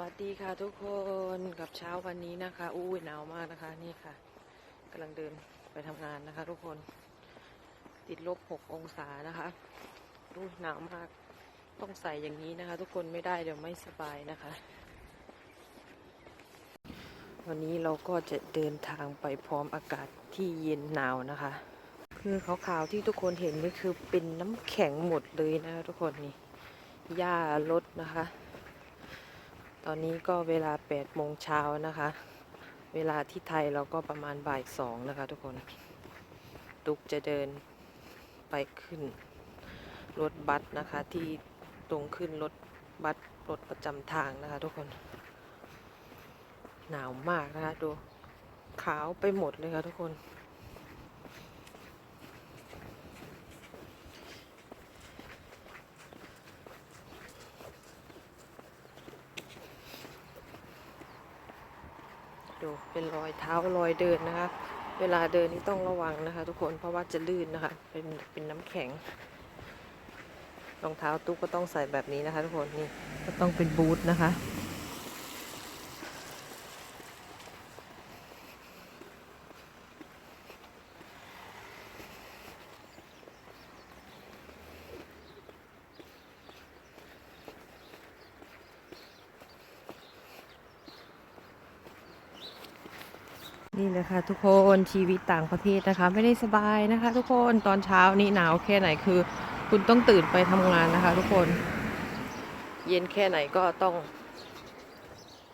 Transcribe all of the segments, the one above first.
วัสดีค่ะทุกคนกับเช้าวันนี้นะคะอู้หนาวมากนะคะ นี่ค่ะกำลังเดินไปทำงานนะคะ ทุกคน ติดลบหกองศานะคะอู้หนาวมากต้องใส่อย่างนี้นะคะ ทุกคนไม่ได้เดี๋ยวไม่สบายนะคะ วันนี้เราก็จะเดินทางไปพร้อมอากาศที่เย็นหนาวนะคะ คือขาวๆที่ทุกคนเห็นนี่คือเป็นน้ำแข็งหมดเลยนะคะทุกคนนี่หญ้าลดนะคะ ตอนนี้ก็เวลา8โมงเช้านะคะ เวลาที่ไทยเราก็ประมาณบ่ายสองนะคะทุกคน ตุกจะเดินไปขึ้น รถบัสนะคะที่ตรงขึ้นรถบัสรถประจำทางนะคะทุกคน หนาวมากนะคะดูขาวไปหมดเลยค่ะทุกคนูเป็นรอยเท้ารอยเดินนะคะ เวลาเดินนี่ต้องระวังนะคะ ทุกคนเพราะว่าจะลื่นนะคะ เป็นเป็นน้ำแข็งรองเท้าตุ๊กก็ต้องใส่แบบนี้นะคะ ทุกคนนี่ก็ต้องเป็นบูทนะคะ นี่แหละค่ะทุกคนชีวิตต่างประเทศนะคะ ไม่ได้สบายนะคะ ทุกคนตอนเช้านี่หนาวแค่ไหนคือ คุณต้องตื่นไปทำงานนะคะ ทุกคน เย็นแค่ไหนก็ต้อง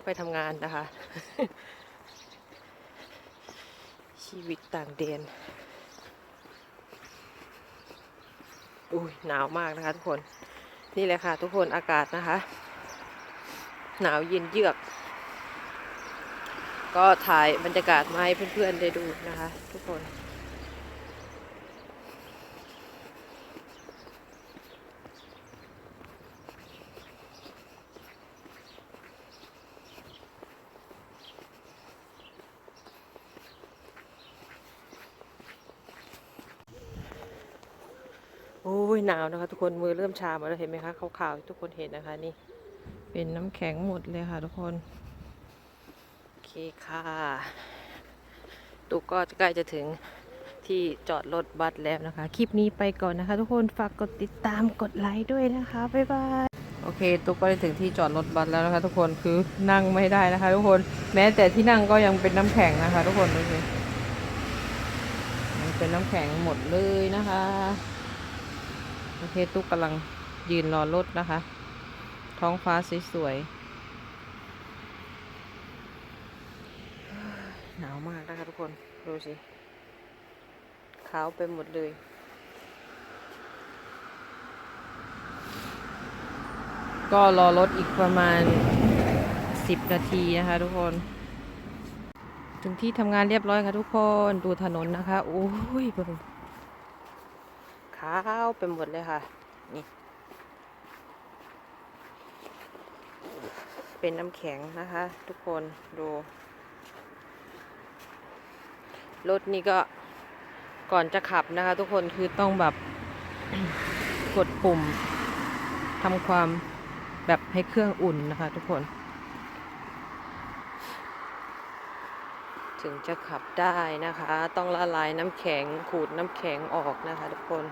ไปทำงานนะคะ ชีวิตต่างแดนอุ้ยหนาวมากนะคะทุกคน นี่แหละค่ะ ทุกคนอากาศนะคะ หนาวเย็นเยือก ก็ถ่ายบรรยากาศมาให้เพื่อนๆได้ดูนะคะ ทุกคนโอ้ยหนาวนะคะ ทุกคนมือเริ่มชาหมาแล้วเห็นไหมคะขาวๆทุกคนเห็นนะคะ นี่ เป็นน้ำแข็งหมดเลยค่ะ ทุกคน เคค่ะตุกก็ใกล้จะถึงที่จอดรถบัสแล้วนะคะ คลิปนี้ไปก่อนนะคะ ทุกคนฝากกดติดตามกดไลค์ด้วยนะคะ บ๊ายบาย โอเค ตุกก็ได้ถึงที่จอดรถบัสแล้วนะคะ ทุกคน คือนั่งไม่ได้นะคะ ทุกคน แม้แต่ที่นั่งก็ยังเป็นน้ำแข็งนะคะ ทุกคนดูสิมันเป็นน้ำแข็งหมดเลยนะคะ โอเค ตุกกำลังยืนรอรถนะคะ ท้องฟ้าสวยๆ หนาวมากนะคะทุกคน ดูสิ ขาวไปหมดเลย ก็รอรถอีกประมาณ 10 นาทีนะคะทุกคน ถึงที่ทำงานเรียบร้อยค่ะทุกคน ดูถนนนะคะ โอ้ยเบิ่งขาวไปหมดเลยค่ะ นี่ เป็นน้ำแข็งนะคะ ทุกคนดู รถนี่ก็ก่อนจะขับนะคะ ทุกคนคือต้องแบบกดปุ่มทำความแบบให้เครื่องอุ่นนะคะ ทุกคน ถึงจะขับได้นะคะ ต้องละลายน้ำแข็งขูดน้ำแข็งออกนะคะ ทุกคน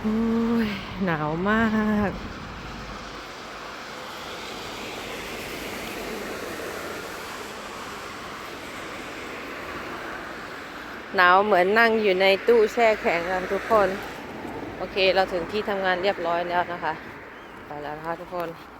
โอ้ยหนาวมาก หนาวเหมือนนั่งอยู่ในตู้แช่แข็งกันทุกคน โอเคเราถึงที่ทำงานเรียบร้อยแล้วนะคะ ไปแล้วนะคะทุกคน